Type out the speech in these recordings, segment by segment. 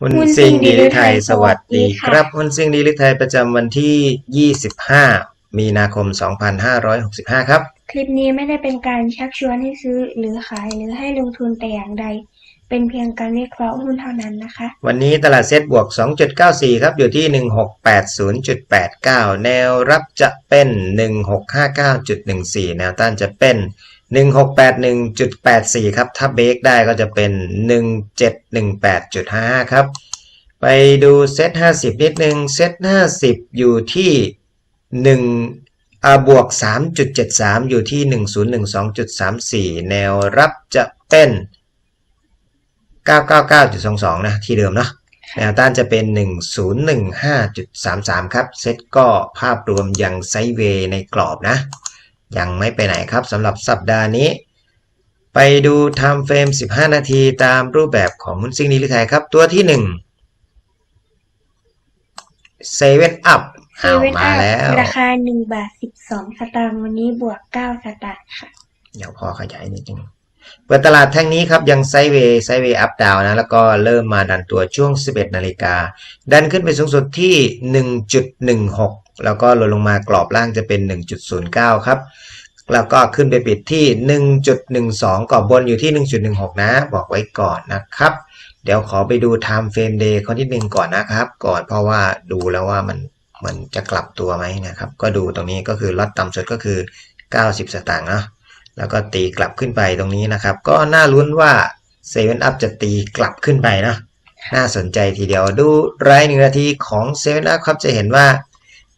หุ้นหุ้นซิ่งซิ่งดีลิไทยดีลิไทยสวัสดีสวัสดีคค่ะรับหุ้นซิ่งดีลิไทยประจำวันที่ 25 มีนาคม 2565 ครับ คลิปนี้ไม่ได้เป็นการชักชวนให้ซื้อหรือขายหรือให้ลงทุนแต่อย่างใด เป็นเพียงการวิเคราะห์หุ้นเท่านั้นนะคะ วันนี้ตลาดเซ็ตบวก 2.94 ครับ อยู่ที่ 1680.89 แนวรับจะเป็น 1659.14 แนวต้านจะเป็น 1681.84 ครับ ถ้าเบรกได้ก็จะเป็น 1718.55 ครับ ไปดูเซ็ต50 นิดนึง เซ็ต50 อยู่ที่ 1อ่าบวก 3.73 อยู่ที่ 1012.34 แนวรับจะเป็น 999.22 นะ ที่เดิมเนาะแนวต้านจะเป็น 1015.33 ครับ เซ็ตก็ภาพรวมยังไซด์เวย์ในกรอบนะ ยังไม่ไปไหนครับสำหรับสัปดาห์นี้ ไปดู Time Frame 15 นาทีตามรูปแบบของหุ้นซิ่งนิลิไทยครับ ตัวที่1 7 Up เซเอาเว่นมาอัพแล้วราคา1บาท12สตางค์วันนี้บวก9สตางค์ค่ะ เดี๋ยวพอขยายนิดนึงเปิดตลาดแท่งนี้ครับ ยังไซด์เวย์ไซด์เวย์อัพดาวนะ แล้วก็เริ่มมาดันตัวช่วง 11 นาฬิกา ดันขึ้นไปสูงสุดที่ 1.16 แล้วก็ลดลงมากรอบล่างจะเป็น 1.09 ครับ แล้วก็ขึ้นไปปิดที่ 1.12 กรอบบนอยู่ที่ 1.16 นะ บอกไว้ก่อนนะครับ เดี๋ยวขอไปดู Time Frame Day ข้อที่หนึ่งก่อนนะครับ ก่อนเพราะว่าดูแล้วว่ามันมันจะกลับตัวไหมนะครับ ก็ดูตรงนี้ก็คือลดต่ำสุดก็คือ 90 สตางค์เนาะแล้วก็ตีกลับขึ้นไปตรงนี้นะครับ ก็น่าลุ้นว่าเซเว่นอัพจะตีกลับขึ้นไปนะ น่าสนใจทีเดียวดูรายหนึ่งนาทีของเซเว่นอัพครับจะเห็นว่า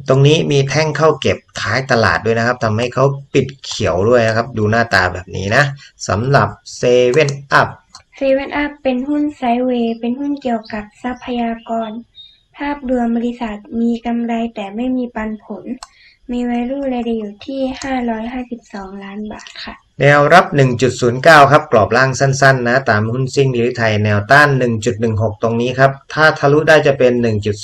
ตรงนี้มีแท่งเข้าเก็บท้ายตลาดด้วยนะครับทำให้เขาปิดเขียวด้วยนะครับ ดูหน้าตาแบบนี้นะสำหรับเซเว่นอัพเซเว่นอัพเป็นหุ้นไซด์เวย์เป็นหุ้นเกี่ยวกับทรัพยากร ภาพรวมบริษัทมีกำไรแต่ไม่มีปันผล มี value รายได้อยู่ที่ 552 ล้านบาทค่ะ แนวรับ 1.09 ครับ กรอบล่างสั้นๆ นะ ตามหุ้นซิ่งดีลิไทย แนวต้าน 1.16 ตรงนี้ครับ ถ้าทะลุได้จะเป็น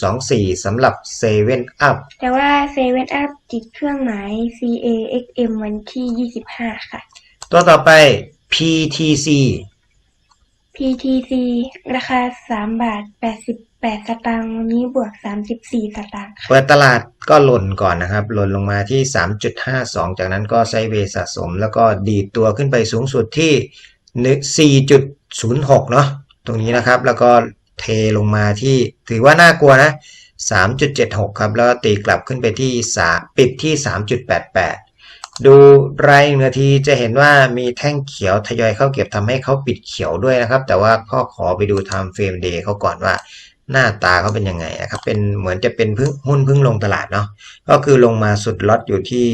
1.24 สำหรับเซเว่นอัพ แต่ว่าเซเว่นอัพติดเครื่องหมาย CAXM วันที่ 25 ค่ะ ตัวต่อไป PTC PTC ราคา 3 บาท 88สตางค์วันนี้บวก34สตางค์ค่ะเปิดตลาดก็หล่นก่อนนะครับ หล่นลงมาที่ 3.52 จากนั้นก็ไซด์เวย์สะสม แล้วก็ดีดตัวขึ้นไปสูงสุดที่ 4.06 เนาะตรงนี้นะครับ แล้วก็เทลงมาที่ถือว่าน่ากลัวนะ 3.76 ครับ แล้วตีกลับขึ้นไปที่3ปิดที่ 3.88 ดูรายนาทีจะเห็นว่ามีแท่งเขียวทยอยเข้าเก็บทำให้เขาปิดเขียวด้วยนะครับ แต่ว่าก็ขอไปดู Time Frame Day เขาก่อนว่า หน้าตาเขาเป็นยังไงนะครับ เป็นเหมือนจะเป็นพึ่งหุ้นพึ่งลงตลาดเนาะ ก็คือลงมาสุดล็อตอยู่ที่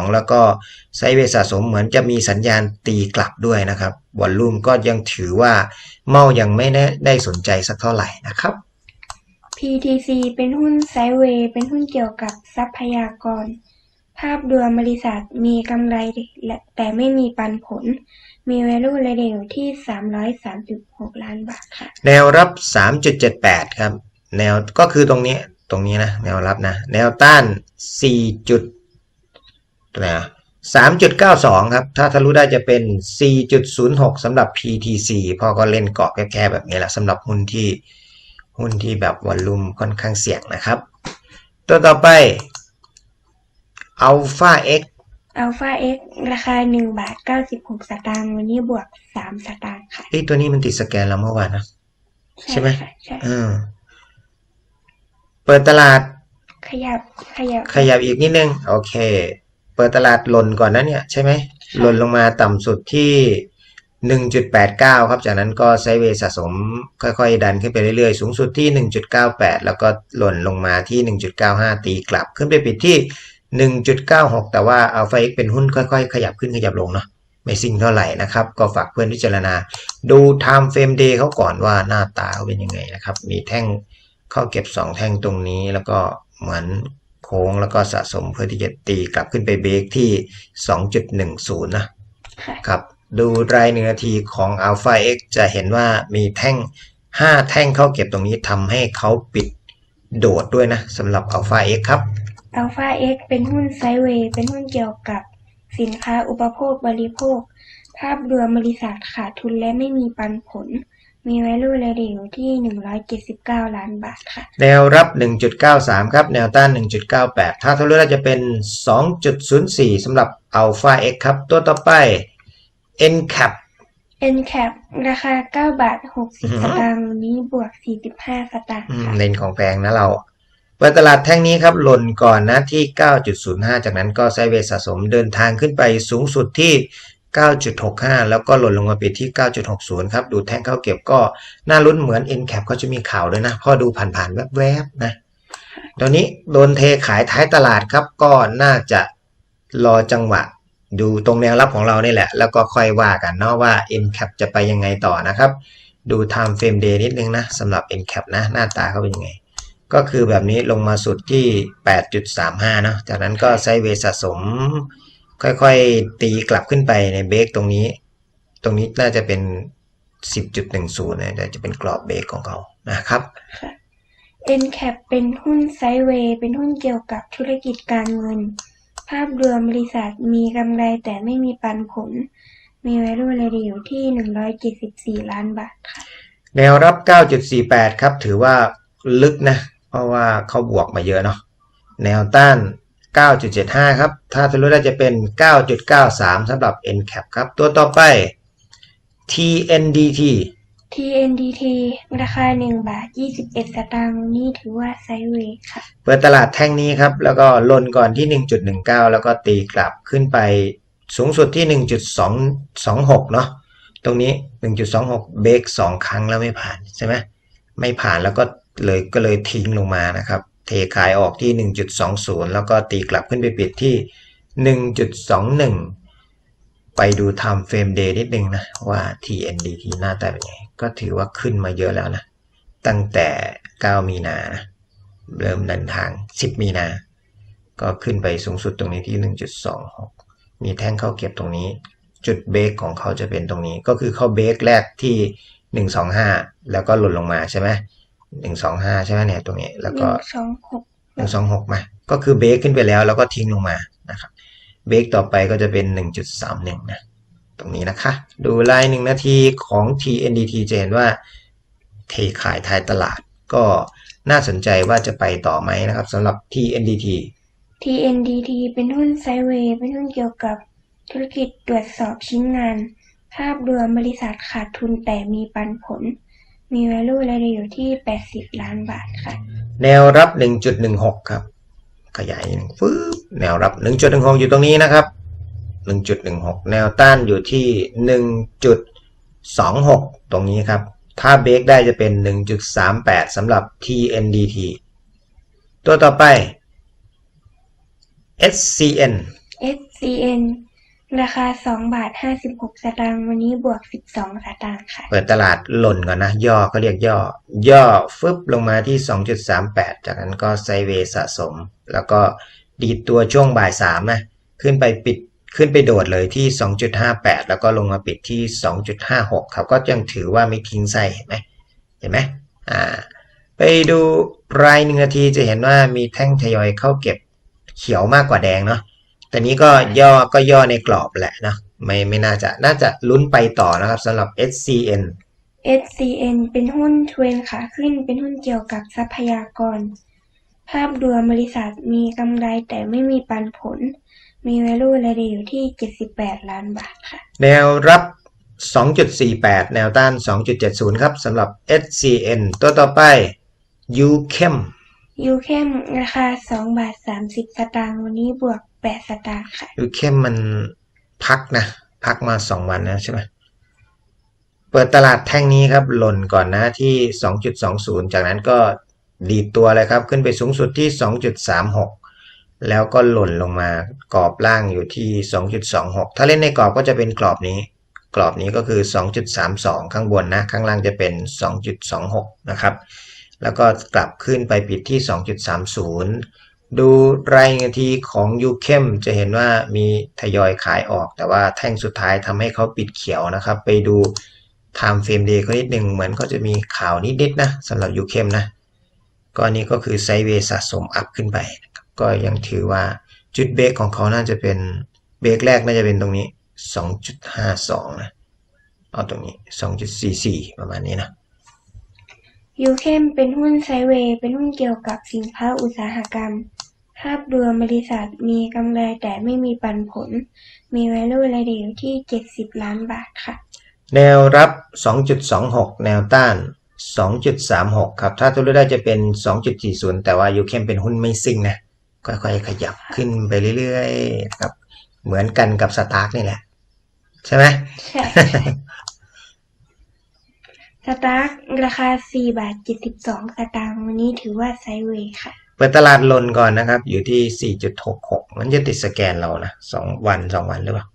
3.32 แล้วก็ไซเวสะสมเหมือนจะมีสัญญาณตีกลับด้วยนะครับ วอลลุ่มก็ยังถือว่าเมายังไม่ได้ได้สนใจสักเท่าไหร่นะครับ PTC เป็นหุ้นไซเวย์เป็นหุ้นเกี่ยวกับทรัพยากร ภาพรวมบริษัทมีกำไรและแต่ไม่มีปันผล มี value รายได้อยู่ที่ 336 ล้านบาทค่ะ แนวรับ 3.78 ครับ แนวก็คือตรงนี้ตรงนี้นะ แนวรับนะ แนวต้าน 4. จุดนะ3.92 ครับ ถ้าทะลุได้จะเป็น 4.06 สำหรับ PTC พ่อก็เล่นเกาะแคบๆแบบนี้แหละสำหรับหุ้นที่หุ้นที่แบบวอลลุ่มค่อนข้างเสี่ยงนะครับ ตัวต่อไป Alpha X Alpha X ราคา1บาท96สตางค์วันนี้บวก3สตางค์ค่ะเอ้ยตัวนี้มันติดสแกนแล้วเมื่อวานนะ ใช่ไหมค่ะใช่เออเปิดตลาด ขยับ ขยับ ขยับอีกนิดนึง โอเค เปิดตลาดหล่นก่อนนะเนี่ยใช่ไหมหล่นลงมาต่ำสุดที่1.89ครับ จากนั้นก็ไซด์เวย์สะสม ค่อยๆ ดันขึ้นไปเรื่อยๆ สูงสุดที่1.98แล้วก็หล่นลงมาที่1.95ตีกลับ ขึ้นไปปิดที่ 1.96 แต่ว่า Alpha X เป็นหุ้นค่อยๆ ขยับขึ้นขยับลงเนาะไม่ซิ่งเท่าไหร่นะครับ ก็ฝากเพื่อนพิจารณา ดู Time Frame Day เขาก่อนว่าหน้าตาเขาเป็นยังไงนะครับ มีแท่งเข้าเก็บ 2 แท่งตรงนี้แล้วก็เหมือนโค้งแล้วก็สะสมเพื่อที่จะตีกลับขึ้นไปเบรกที่ 2.10 นะค่ะครับ ดูรายหนึ่งนาทีของ Alpha X จะเห็นว่ามีแท่ง 5 แท่งเข้าเก็บตรงนี้ทำให้เขาปิดโดดด้วยนะสำหรับ Alpha X ครับ Alpha X เป็นหุ้นไซด์เวย์เป็นหุ้นเกี่ยวกับสินค้าอุปโภคบริโภค ภาพรวมบริษัทขาดทุนและไม่มีปันผล มี value rate อยู่ที่ 179 ล้านบาทค่ะ แนวรับ 1.93 ครับ แนวต้าน 1.98 ถ้าทะลุได้จะเป็น 2.04 สำหรับ Alpha X ครับ ตัวต่อไป NCAP NCAP ราคา 9 บาทอือ60ฮึสตางค์วันนี้บวก 45 สตางค์อืมค่ะเล่นของแพงนะเรา เปิดตลาดแท่งนี้ครับหล่นก่อนนะที่ 9.05 จากนั้นก็ไซเวย์สะสมเดินทางขึ้นไปสูงสุดที่ 9.65 แล้วก็หล่นลงมาปิดที่ 9.60 ครับ ดูแท่งเข้าเก็บก็น่าลุ้นเหมือน NCAP เขาจะมีข่าวด้วยนะ พอดูผ่านๆแวบๆนะตอนนี้โดนเทขายท้ายตลาดครับ ก็น่าจะรอจังหวะ ดูตรงแนวรับของเรานี่แหละ แล้วก็ค่อยว่ากันเนาะว่า NCAP จะไปยังไงต่อนะครับ ดู time frame day นิดนึงนะสำหรับ NCAP นะหน้าตาเขาเป็นยังไง ก็คือแบบนี้ลงมาสุดที่ 8.35 เนาะ จากนั้นก็ไซด์เวย์สะสม ค่อยๆ ตีกลับขึ้นไปในเบรกตรงนี้ ตรงนี้น่าจะเป็น 10.10นะแต่จะเป็นกรอบเบรกของเขานะครับค่ะ NCAP เป็นหุ้นไซด์เวย์เป็นหุ้นเกี่ยวกับธุรกิจการเงิน ภาพรวมบริษัทมีกำไรแต่ไม่มีปันผล มี value rate อยู่ที่ 174 ล้านบาทค่ะ แนวรับ 9.48 ครับ ถือว่าลึกนะ เพราะว่าเขาบวกมาเยอะเนาะแนวต้าน 9.75 ครับ ถ้าทะลุได้จะเป็น 9.93สำหรับ NCAP ครับ ตัวต่อไป TNDT TNDT ราคา 1 บาท 21 สตางค์วันนี้ถือว่าไซด์เวย์ค่ะ เปิดตลาดแท่งนี้ครับ แล้วก็ลนก่อนที่ 1.19 แล้วก็ตีกลับขึ้นไปสูงสุดที่ 1.226 เนาะตรงนี้ 1.26 เบรก2 ครั้งแล้วไม่ผ่านใช่ไหมไม่ผ่านแล้วก็ เลยก็เลยทิ้งลงมานะครับ เทขายออกที่ 1.20 แล้วก็ตีกลับขึ้นไปปิดที่ 1.21 ไปดู time frame day นิดนึงนะ ว่า TNDT หน้าตาเป็นไง ก็ถือว่าขึ้นมาเยอะแล้วนะ ตั้งแต่ 9 มีนานะเริ่มเดินทาง 10 มีนา ก็ขึ้นไปสูงสุดตรงนี้ที่ 1.26 มีแท่งเข้าเก็บตรงนี้ จุดเบรกของเขาจะเป็นตรงนี้ ก็คือเข้าเบรกแรกที่ 125 แล้วก็หล่นลงมาใช่ไหม 125ใช่ไหมเนี่ยตรงนี้แล้วก็126หนึ่งสองหกมา ก็คือเบรกขึ้นไปแล้วแล้วก็ทิ้งลงมานะครับเบรกต่อไปก็จะเป็นหนึ่งจุดสามหนึ่งนะ ตรงนี้นะคะ ดูลายหนึ่งนาทีของ TNDT จะเห็นว่า เทขายท้ายตลาดก็น่าสนใจว่าจะไปต่อไหมนะครับสำหรับ TNDT TNDT เป็นหุ้นไซด์เวย์เป็นหุ้นเกี่ยวกับธุรกิจตรวจสอบชิ้นงาน ภาพรวมบริษัทขาดทุนแต่มีปันผล มี value rate อยู่ที่80ล้านบาทค่ะ แนวรับ1.16ครับ ขยายหนึ่งฟื้บแนวรับ1.16อยู่ตรงนี้นะครับ1.16แนวต้านอยู่ที่1.26ตรงนี้ครับ ถ้าเบรกได้จะเป็น1.38สำหรับ TNDT ตัวต่อไป SCN SCN ราคา2บาท56สตางค์วันนี้บวก12สองสตางค์ค่ะ เปิดตลาดหล่นก่อนนะ ย่อก็เรียกย่อ ย่อฟึบลงมาที่2.38จากนั้นก็ไซเวสะสม แล้วก็ดีดตัวช่วงบ่ายสามนะขึ้นไปปิดขึ้นไปโดดเลยที่ 2.58 แล้วก็ลงมาปิดที่ 2.56 ครับ ก็ยังถือว่าไม่ทิ้งไส้เห็นไหมเห็นไหมอ่า ไปดูรายหนึ่งนาทีจะเห็นว่ามีแท่งทยอยเข้าเก็บเขียวมากกว่าแดงเนาะ แต่นี้ก็ย่อก็ย่อในกรอบแหละเนาะไม่ไม่น่าจะน่าจะลุ้นไปต่อนะครับสำหรับ SCN SCN เป็นหุ้นเทรนขาขึ้นเป็นหุ้นเกี่ยวกับทรัพยากร ภาพรวมบริษัทมีกำไรแต่ไม่มีปันผล มี value rate อยู่ที่ 78 ล้านบาทค่ะ แนวรับ 2.48 แนวต้าน 2.70 ครับสำหรับ SCN ตัวต่อไป UChem ยูเข้มราคา2บาท30 สตางค์วันนี้บวก 8สตางค์ค่ะ UChem มันพักนะ พักมา2วันนะใช่ไหมเปิดตลาดแท่งนี้ครับ หล่นก่อนนะที่ 2.20 จากนั้นก็ดีดตัวเลยครับ ขึ้นไปสูงสุดที่ 2.36 แล้วก็หล่นลงมากรอบล่างอยู่ที่ 2.26 ถ้าเล่นในกรอบก็จะเป็นกรอบนี้ กรอบนี้ก็คือ 2.32 ข้างบนนะ ข้างล่างจะเป็น 2.26 นะครับ แล้วก็กลับขึ้นไปปิดที่ 2.30 ดูรายนาทีของยูเข้มจะเห็นว่ามีทยอยขายออก แต่ว่าแท่งสุดท้ายทำให้เขาปิดเขียวนะครับ ไปดู time frame day ก็นิดหนึ่งเหมือนเขาจะมีข่าวนิดๆนะสำหรับยูเข้มนะก็อันนี้ก็คือไซเวสะสมอัพขึ้นไป ก็ยังถือว่าจุดเบรกของเขาน่าจะเป็นเบรกแรกน่าจะเป็นตรงนี้ 2.52 นะเอาตรงนี้ 2.44 ประมาณนี้นะยูเข้มเป็นหุ้นไซเวย์เป็นหุ้นเกี่ยวกับสินค้าอุตสาหกรรม ภาพรวมบริษัทมีกำไรแต่ไม่มีปันผล มี value รายเดียวที่ 70 ล้านบาทค่ะ แนวรับ 2.26 แนวต้าน 2.36 ครับ ถ้าทุลุได้จะเป็น 2.40 แต่ว่ายูเข้มเป็นหุ้นไม่ซิ่งนะ ค่อยๆ ขยับขึ้นไปเรื่อยๆนะครับ เหมือนกันกับสตาร์กนี่แหละ ใช่ไหมใช่สตาร์กราคา 4 บาท 72สตางค์วันนี้ถือว่าไซด์เวย์ค่ะ เปิดตลาดลนก่อนนะครับ อยู่ที่ 4.66 มันจะติดสแกนเรานะสองวันสองวันหรือเปล่า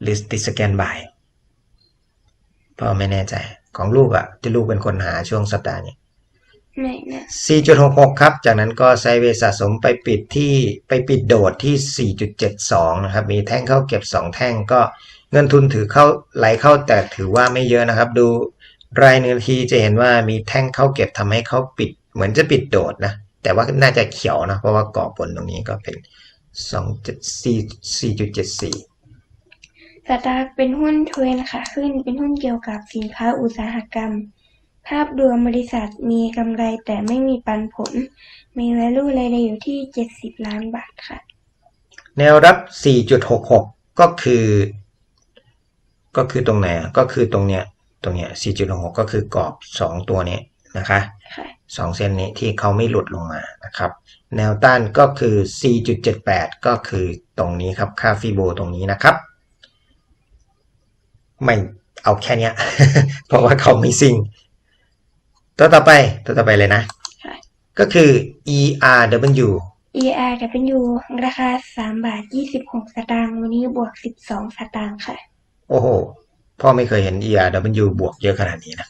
หรือติดสแกนบ่ายพ่อไม่แน่ใจ ของลูกอะที่ลูกเป็นคนหาช่วงสัปดาห์นี้ไม่นะ4.66 ครับ จากนั้นก็ไซด์เวย์สะสมไปปิดที่ไปปิดโดดที่ 4.72 นะครับ มีแท่งเข้าเก็บ 2 แท่งก็เงินทุนถือเข้าไหลเข้าแต่ถือว่าไม่เยอะนะครับ ดูรายนาทีจะเห็นว่ามีแท่งเข้าเก็บทำให้เขาปิด เหมือนจะปิดโดดนะ แต่ว่าน่าจะเขียวนะ เพราะว่ากรอบบนตรงนี้ก็เป็น2.4 4.74สตาร์กเป็นหุ้นเทรนด์ค่ะขึ้น เป็นหุ้นเกี่ยวกับสินค้าอุตสาหกรรม ภาพรวมบริษัทมีกำไรแต่ไม่มีปันผล มี value รายเดียวที่ 70 ล้านบาทค่ะ แนวรับ 4.66 ก็คือ ก็คือตรงไหนอะก็คือตรงเนี้ย ตรงเนี้ย 4.66 ก็คือกรอบ 2 ตัวนี้นะ คะค่ะสองเส้นนี้ที่เขาไม่หลุดลงมานะครับ แนวต้านก็คือ 4.78 ก็คือตรงนี้ครับค่าฟีโบตรงนี้นะครับ ไม่เอาแค่เนี้ยเพราะว่าเขาไม่ซิงตัวต่อไปตัวต่อไปเลยนะค่ะก็คือ ERW ERW ราคา 3 บาท 26 สตางค์วันนี้บวก 12 สตางค์ค่ะ โอ้โห พ่อไม่เคยเห็น ERW บวกเยอะขนาดนี้นะ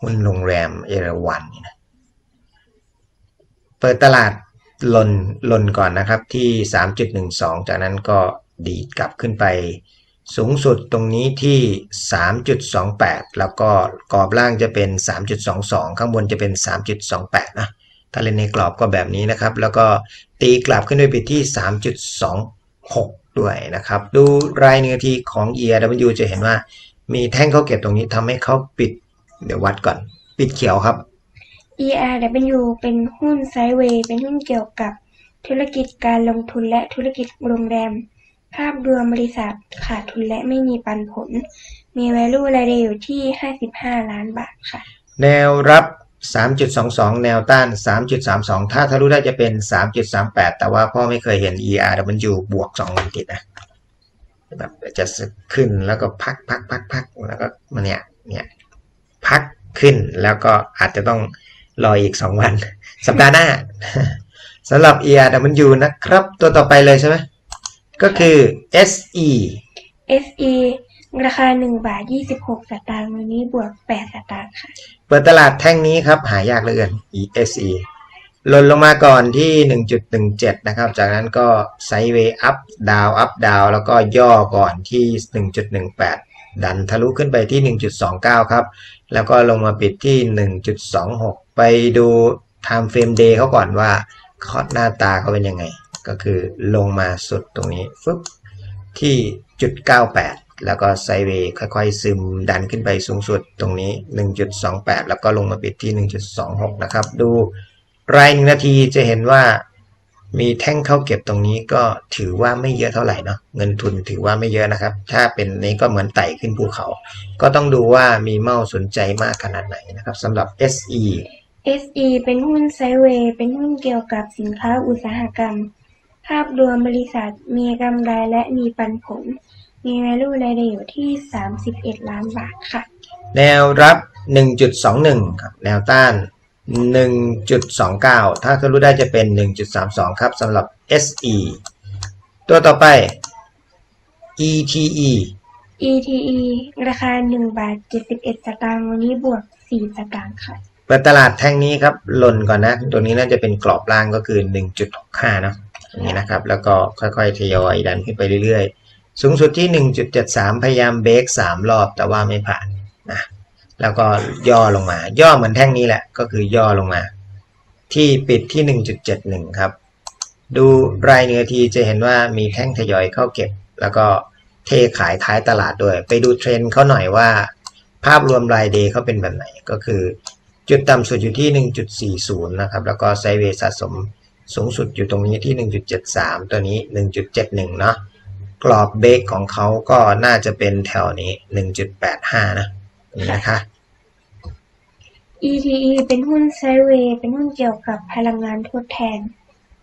หุ้นโรงแรมเอราวันนี่นะเปิดตลาดลนลนก่อนนะครับที่ 3.12 จากนั้นก็ดีดกลับขึ้นไป สูงสุดตรงนี้ที่ 3.28 แล้วก็กรอบล่างจะเป็น 3.22 ข้างบนจะเป็น 3.28 นะถ้าเล่นในกรอบก็แบบนี้นะครับ แล้วก็ตีกลับขึ้นไปปิดที่ 3.26 ด้วยนะครับ ดูรายเนื้อทีของ ERW จะเห็นว่ามีแท่งเข้าเก็บตรงนี้ทำให้เขาปิด เดี๋ยววัดก่อน ปิดเขียวครับ ERW เป็นหุ้นไซด์เวย์เป็นหุ้นเกี่ยวกับธุรกิจการลงทุนและธุรกิจโรงแรม ภาพรวมบริษัทขาดทุนและไม่มีปันผล มี value รายเดียวที่ 55 ล้านบาทค่ะ แนวรับ 3.22 แนวต้าน 3.32 ถ้าทะลุได้จะเป็น 3.38 แต่ว่าพ่อไม่เคยเห็น ERW บวก2วันติดนะแบบจะขึ้นแล้วก็พักพักพักพักแล้วก็มาเนี่ยเนี่ย พักขึ้น แล้วก็อาจจะต้องรออีก 2 วัน สัปดาห์หน้าสำหรับ ERW นะครับ ตัวต่อไปเลยใช่ไหมก็คือ SE SE ราคา 1 บาท 26 สตางค์วันนี้บวก 8 สตางค์ค่ะ เปิดตลาดแท่งนี้ครับ หายากเหลือเกิน ESE หล่นลงมาก่อนที่ 1.17 นะครับ จากนั้นก็ไซด์เวย์อัพดาวอัพดาวแล้วก็ย่อก่อนที่ 1.18 ดันทะลุขึ้นไปที่ 1.29 ครับ แล้วก็ลงมาปิดที่ 1.26 ไปดู time frame day เขาก่อนว่าคอดหน้าตาเขาเป็นยังไง ก็คือลงมาสุดตรงนี้ฟึบที่จุด98 แล้วก็ไซเวย์ค่อยๆ ซึมดันขึ้นไปสูงสุดตรงนี้ 1.28 แล้วก็ลงมาปิดที่ 1.26 นะครับ ดูรายหนึ่งนาทีจะเห็นว่า มีแท่งเข้าเก็บตรงนี้ก็ถือว่าไม่เยอะเท่าไหร่เนาะเงินทุนถือว่าไม่เยอะนะครับ ถ้าเป็นนี้ก็เหมือนไต่ขึ้นภูเขา ก็ต้องดูว่ามีเมาสนใจมากขนาดไหนนะครับสำหรับ SE SE เป็นหุ้นไซด์เวย์เป็นหุ้นเกี่ยวกับสินค้าอุตสาหกรรม ภาพรวมบริษัทมีกำไรและมีปันผล มี value รายเดียวที่ 31 ล้านบาทค่ะ แนวรับ 1.21 ครับ แนวต้าน 1.29 ถ้าทะลุได้จะเป็น 1.32 ครับสำหรับ SE ตัวต่อไป ETE ETE ราคา1บาท71สตางค์วันนี้บวก4สตางค์ค่ะ เปิดตลาดแท่งนี้ครับหล่นก่อนนะ ตัวนี้น่าจะเป็นกรอบล่างก็คือ 1.65 เนอะอย่างนี้นะครับ แล้วก็ค่อยๆทยอยดันขึ้นไปเรื่อยๆ สูงสุดที่ 1.73 พยายามเบรก3รอบแต่ว่าไม่ผ่านนะ แล้วก็ย่อลงมา ย่อเหมือนแท่งนี้แหละก็คือย่อลงมา ที่ปิดที่ 1.71 ครับ ดูรายเนื้อทีจะเห็นว่ามีแท่งทยอยเข้าเก็บ แล้วก็เทขายท้ายตลาดด้วย ไปดูเทรนด์เขาหน่อยว่า ภาพรวมรายเดย์เขาเป็นแบบไหนก็คือ จุดต่ำสุดอยู่ที่ 1.40 นะครับ แล้วก็ไซเวสะสมสูงสุดอยู่ตรงนี้ที่ 1.73 ตัวนี้ 1.71 เนาะกรอบเบรกของเขาก็น่าจะเป็นแถวนี้ 1.85 นะ นี่นะคะ ETE เป็นหุ้นไซด์เวย์เป็นหุ้นเกี่ยวกับพลังงานทดแทน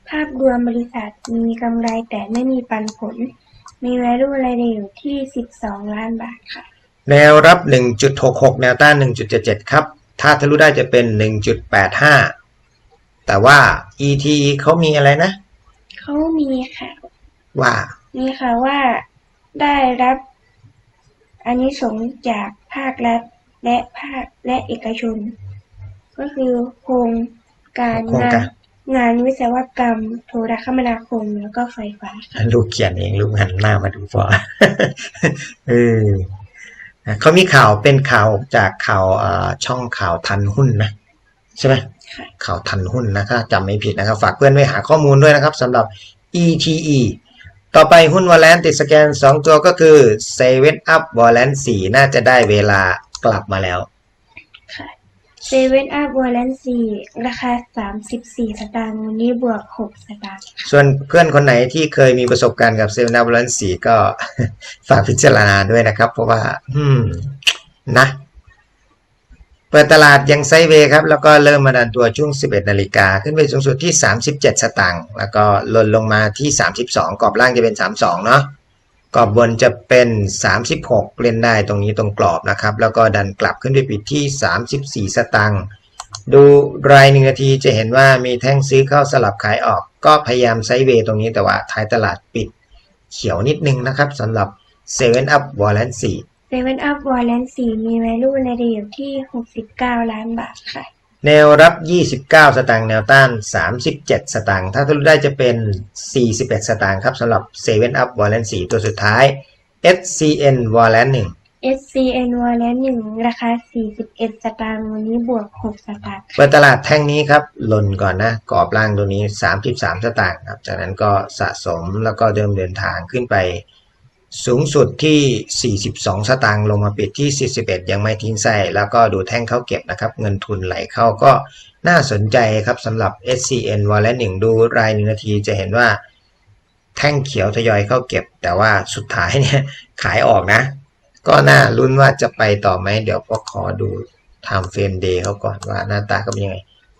ภาพรวมบริษัทมีกำไรแต่ไม่มีปันผล มี value รายได้อยู่ที่ 12 ล้านบาทค่ะ แนวรับ 1.66 แนวต้าน 1.77 ครับ ถ้าทะลุได้จะเป็น 1.85 แต่ว่า ETE เขามีอะไรนะ เขามีข่าวว่า มีข่าวว่าได้รับอานิสงส์จาก ภาครัฐ และภาคและเอกชน ก็คือโครงการโครงงาการนงานวิศวกรรม โทรคมนาคมแล้วก็ไฟฟ้าค่ะลูกเขียนเองลูกหันหน้ามาดูพอเออเขามีข่าวเป็นข่าวจากข่าวอ่าช่องข่าวทันหุ้นนะใช่ไหม ค่ะข่าวทันหุ้นนะถ้าจำไม่ผิดนะครับ ฝากเพื่อนไว้หาข้อมูลด้วยนะครับสำหรับ ETE ต่อไปหุ้นวอลเลนติดสแกน 2 ตัวก็คือเซเว่นอัพวอลเลน4น่าจะได้เวลากลับมาแล้วค่ะเซเว่นอัพวอลเลนซีราคา 34 สตางค์วันนี้บวก 6 สตางค์ส่วนเพื่อนคนไหนที่เคยมีประสบการณ์กับเซเว่นอัพวอลเลน4ก็ ฝากพิจารณาด้วยนะครับ เพราะว่า อืม นะเปิดตลาดยังไซเวครับ แล้วก็เริ่มมาดันตัวช่วง 11 นาฬิกา ขึ้นไปสูงสุดที่ 37 สตางค์แล้วก็ลดลงมาที่ 32 กรอบล่างจะเป็น 32 เนาะกรอบบนจะเป็น 36 เล่นได้ตรงนี้ตรงกรอบนะครับ แล้วก็ดันกลับขึ้นไปปิดที่ 34 สตางค์ดูรายหนึ่งนาทีจะเห็นว่ามีแท่งซื้อเข้าสลับขายออก ก็พยายามไซเวตรงนี้แต่ว่าท้ายตลาดปิดเขียวนิดนึงนะครับสำหรับ7 up w a l l a n 4 เซเว่นอัพวอลเลนซีมี value รายได้อยู่ที่69ล้านบาทค่ะ แนวรับ 29 สตางค์แนวต้าน 37 สตางค์ถ้าทะลุได้จะเป็น 41 สตางค์ครับสำหรับ7 up w a l l a n 4ตัวสุดท้าย SCN w a l l a n 1 SCN วอลเลน1ราคา41สตางค์วันนี้บวก6สตางค์เปิดตลาดแท่งนี้ครับหล่นก่อนนะกรอบล่างตัวนี้ 33 สตางค์ครับจากนั้นก็สะสมแล้วก็เดิมเดินทางขึ้นไป สูงสุดที่ 42 สตางค์ลงมาปิดที่ 41 ยังไม่ทิ้งไส้แล้วก็ดูแท่งเข้าเก็บนะครับ เงินทุนไหลเข้าก็น่าสนใจครับสำหรับ SCN วอลเลน1ดูรายหนึ่งนาทีจะเห็นว่าแท่งเขียวทยอยเข้าเก็บ แต่ว่าสุดท้ายเนี่ยขายออกนะ ก็น่าลุ้นว่าจะไปต่อไหมเดี๋ยวก็ขอดู time frame day เขาก่อนว่าหน้าตาก็เป็นยังไง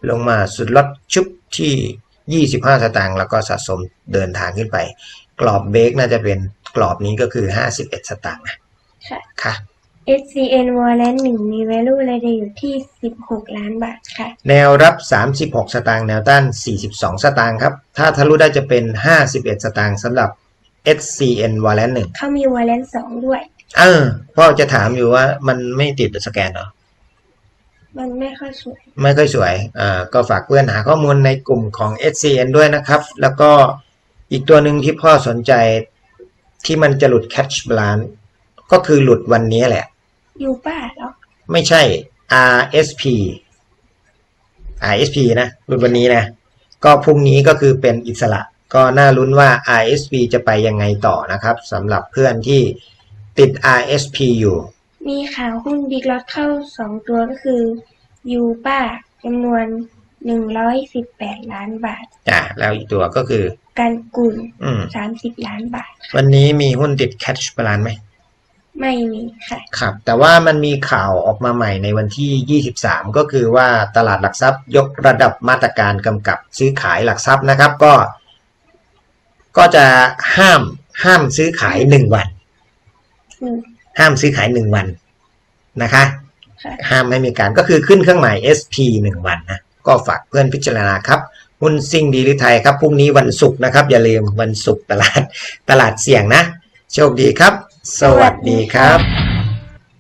ลงมาสุดลดชุบที่ 25 สตางค์แล้วก็สะสมเดินทางขึ้นไป กรอบเบรกน่าจะเป็น กรอบนี้ก็คือ51สตางค์นะค่ะ ค่ะ SCN วอลเลน1มี value รายได้อยู่ที่ 16 ล้านบาทค่ะ แนวรับ 36 สตางค์แนวต้าน 42 สตางค์ครับ ถ้าทะลุได้จะเป็น 51 สตางค์สำหรับ SCN w a l l a n 1เขามีวอลเลน2ด้วย เออพ่อจะถามอยู่ว่ามันไม่ติดสแกนเหรอ มันไม่ค่อยสวย ไม่ค่อยสวยอ่าก็ฝากเพื่อนหาข้อมูลในกลุ่มของ SCN ด้วยนะครับ แล้วก็อีกตัวหนึ่งที่พ่อสนใจ ที่มันจะหลุด catch balance ก็คือหลุดวันนี้แหละ ยูป้าเหรอ ไม่ใช่ RSP RSP นะหลุดวันนี้นะ ก็พรุ่งนี้ก็คือเป็นอิสระ ก็น่าลุ้นว่า RSP จะไปยังไงต่อนะครับสำหรับเพื่อนที่ติด RSP อยู่ มีข่าวหุ้นบิ๊กล็อตเข้า2ตัวก็คือยูป้าจำนวน 118ล้านบาท อ่า แล้วอีกตัวก็คือ การกุลอืม30ล้านบาท วันนี้มีหุ้นติด catch balance ไหม ไม่มีค่ะ ครับ แต่ว่ามันมีข่าวออกมาใหม่ในวันที่ 23 ก็คือว่าตลาดหลักทรัพย์ยกระดับมาตรการกำกับซื้อขายหลักทรัพย์นะครับ ก็ ก็จะห้ามห้ามซื้อขายหนึ่งวัน อืม ห้ามซื้อขายหนึ่งวันนะคะ ค่ะ ห้ามไม่มีการก็คือขึ้นเครื่องหมาย SP หนึ่งวันนะ ก็ฝากเพื่อนพิจารณาครับหุ้นซิ่งดีหรือไทยครับพรุ่งนี้วันศุกร์นะครับ อย่าลืมวันศุกร์ตลาดตลาดเสี่ยงนะ โชคดีครับ สวัสดีครับ